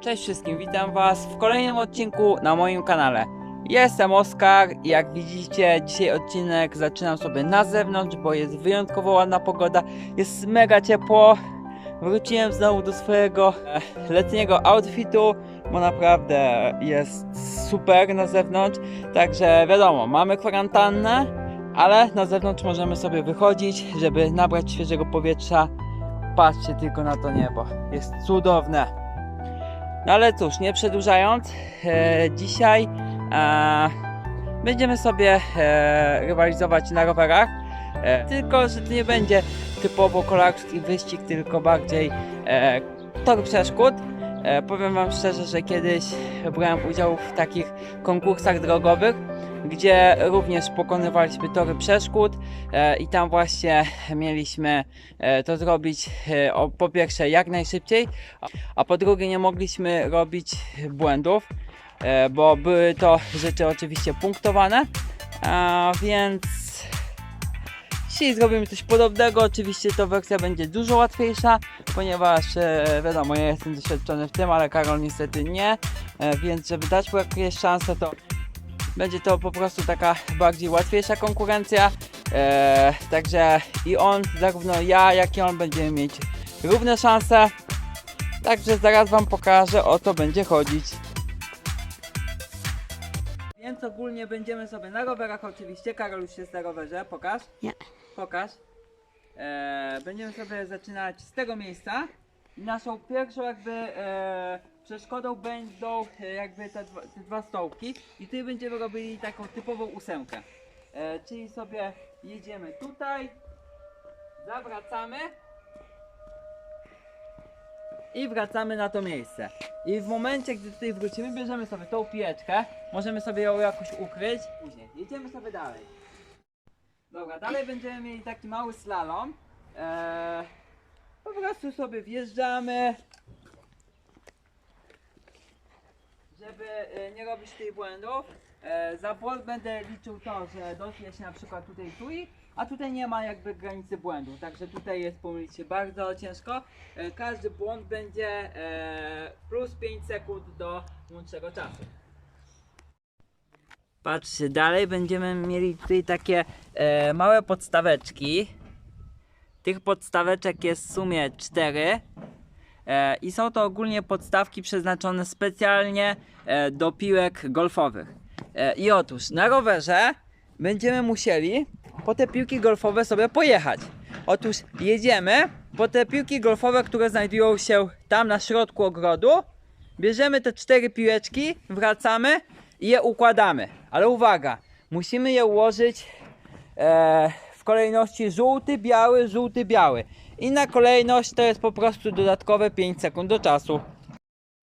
Cześć wszystkim, witam was w kolejnym odcinku na moim kanale. Jestem Oskar i jak widzicie dzisiaj odcinek zaczynam sobie na zewnątrz, bo jest wyjątkowo ładna pogoda, jest mega ciepło. Wróciłem znowu do swojego e, letniego outfitu, bo naprawdę jest super na zewnątrz. Także wiadomo, mamy kwarantannę, ale na zewnątrz możemy sobie wychodzić, żeby nabrać świeżego powietrza. Patrzcie tylko na to niebo, jest cudowne. No ale cóż, nie przedłużając, e, dzisiaj e, będziemy sobie e, rywalizować na rowerach. E, tylko, że to nie będzie typowo kolarski wyścig, tylko bardziej e, tor przeszkód. E, powiem Wam szczerze, że kiedyś brałem udział w takich konkursach drogowych, gdzie również pokonywaliśmy tory przeszkód e, i tam właśnie mieliśmy e, to zrobić e, po pierwsze jak najszybciej, a- po drugie nie mogliśmy robić błędów, bo były to rzeczy oczywiście punktowane, więc dzisiaj zrobimy coś podobnego. Oczywiście to wersja będzie dużo łatwiejsza, ponieważ wiadomo, ja jestem doświadczony w tym, ale Karol niestety nie, więc żeby dać mu jakieś szanse, to będzie to po prostu taka bardziej łatwiejsza konkurencja. E, także i on, zarówno ja, jak i on będziemy mieć równe szanse. Także zaraz Wam pokażę o co będzie chodzić. Więc ogólnie będziemy sobie na rowerach oczywiście. Karol już jest na rowerze, pokaż. Nie. Pokaż. E, będziemy sobie zaczynać z tego miejsca. Naszą pierwszą jakby e, przeszkodą będą e, jakby te, dwa- te dwa stołki. I tutaj będziemy robili taką typową ósemkę. E, czyli sobie jedziemy tutaj, zawracamy i wracamy na to miejsce. I w momencie, gdy tutaj wrócimy, bierzemy sobie tą pijeczkę, możemy sobie ją jakoś ukryć. Później jedziemy sobie dalej. Dobra, dalej będziemy mieli taki mały slalom. Eee, po prostu sobie wjeżdżamy, żeby e, nie robić tych błędów. E, za błąd będę liczył to, że dotknie się na przykład tutaj tui, a tutaj nie ma jakby granicy błędu, także tutaj jest pomylić się bardzo ciężko. E, każdy błąd będzie plus 5 sekund do łącznego czasu. Patrzcie, dalej będziemy mieli tutaj takie małe podstaweczki. Tych podstaweczek jest w sumie 4. E, I są to ogólnie podstawki przeznaczone specjalnie e, do piłek golfowych. E, I otóż na rowerze będziemy musieli po te piłki golfowe sobie pojechać. Otóż jedziemy po te piłki golfowe, które znajdują się tam na środku ogrodu. Bierzemy te cztery piłeczki, wracamy i je układamy. Ale uwaga, musimy je ułożyć e, kolejności żółty, biały, żółty, biały. Inna kolejność to jest po prostu dodatkowe 5 sekund do czasu.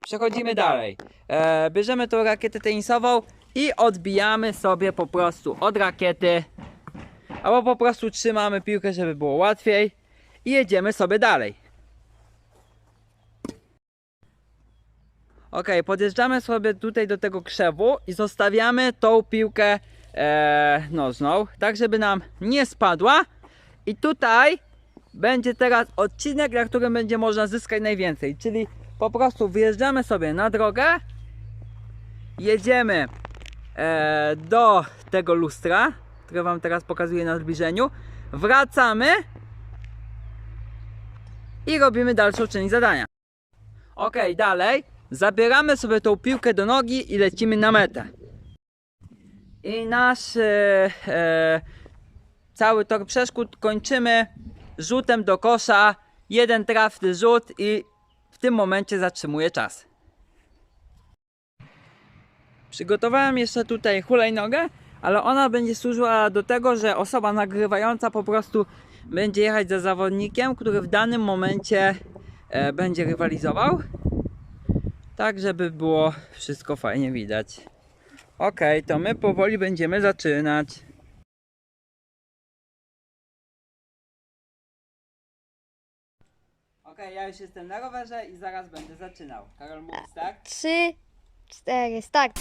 Przechodzimy dalej. E, bierzemy tą rakietę tenisową i odbijamy sobie po prostu od rakiety. Albo po prostu trzymamy piłkę, żeby było łatwiej. I jedziemy sobie dalej. Ok, podjeżdżamy sobie tutaj do tego krzewu i zostawiamy tą piłkę e, nożną, tak żeby nam nie spadła. I tutaj będzie teraz odcinek, na którym będzie można zyskać najwięcej. Czyli po prostu wyjeżdżamy sobie na drogę, jedziemy e, do tego lustra, które Wam teraz pokazuję na zbliżeniu, wracamy i robimy dalszą część zadania. Ok, dalej zabieramy sobie tą piłkę do nogi i lecimy na metę. I nasz e, e, cały tor przeszkód kończymy rzutem do kosza. Jeden trafny rzut i w tym momencie zatrzymuję czas. Przygotowałem jeszcze tutaj hulajnogę, ale ona będzie służyła do tego, że osoba nagrywająca po prostu będzie jechać za zawodnikiem, który w danym momencie e, będzie rywalizował. Tak, żeby było wszystko fajnie widać. Ok, to my powoli będziemy zaczynać. Ok, ja już jestem na rowerze i zaraz będę zaczynał. Karol mówisz tak? Trzy, cztery, start.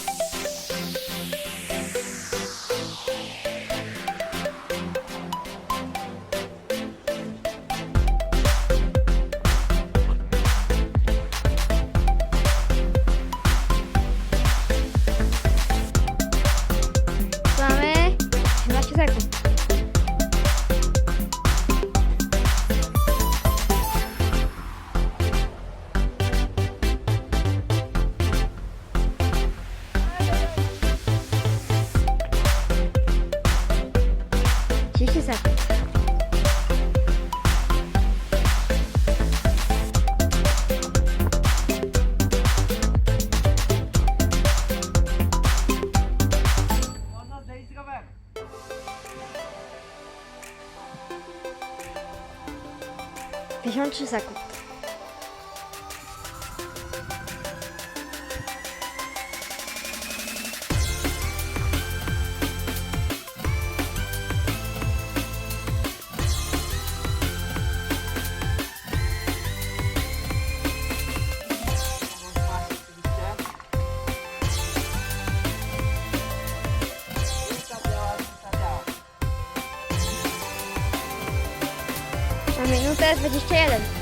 作ビヒョン中作3 sekund. Na minutę 21.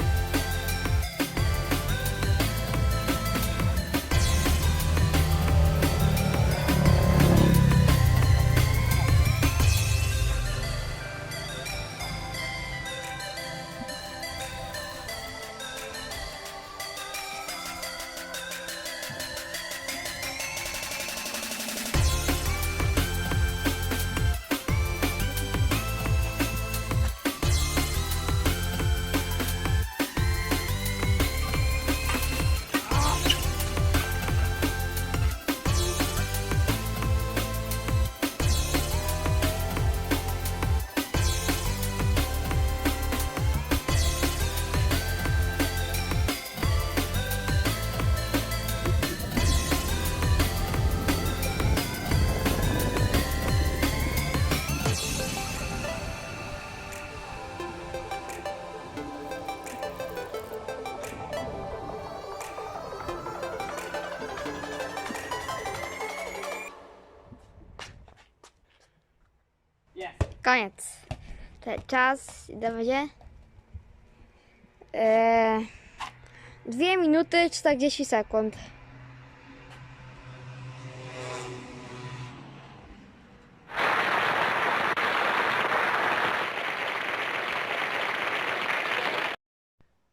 Koniec. Te- Czas, ile będzie? Eee, 2 minuty 40 sekund.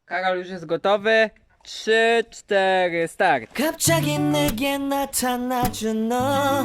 Karol już jest gotowy. 3, 4, start. 갑자기 내게 나타나준 너.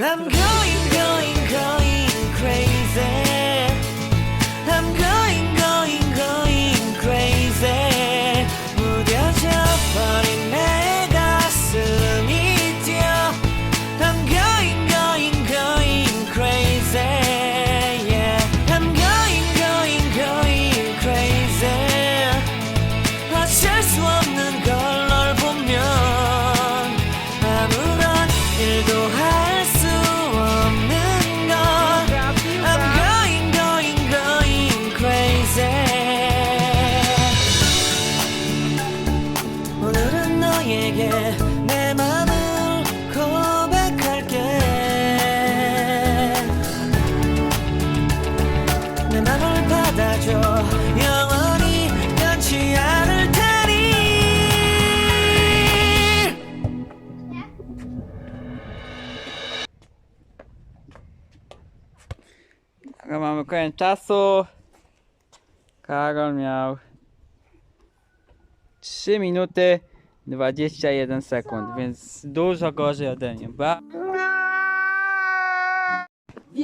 I'm going, mamy koniec czasu. Karol miał 3 minuty 21 sekund, więc dużo gorzej ode mnie. Ba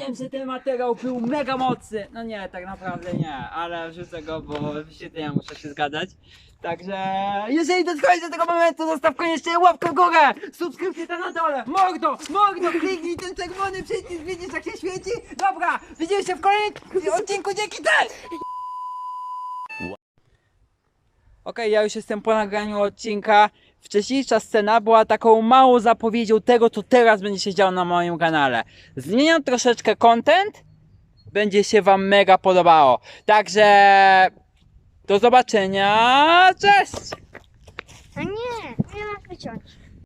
wiem, że ten materiał był mega mocny. No nie, tak naprawdę nie, ale wrzucę go, bo wyświetlenia muszę się zgadać. Także jeżeli dotrwałeś do tego momentu, zostaw koniecznie łapkę w górę, subskrypcję tam na dole, mordo, mordo, kliknij ten czerwony przycisk, widzisz jak się świeci? Dobra, widzimy się w kolejnym odcinku, dzięki też! Okej, ja już jestem po nagraniu odcinka. Wcześniejsza scena była taką małą zapowiedzią tego, co teraz będzie się działo na moim kanale. Zmieniam troszeczkę content, będzie się Wam mega podobało. Także do zobaczenia, cześć! A nie, nie masz wyciąć.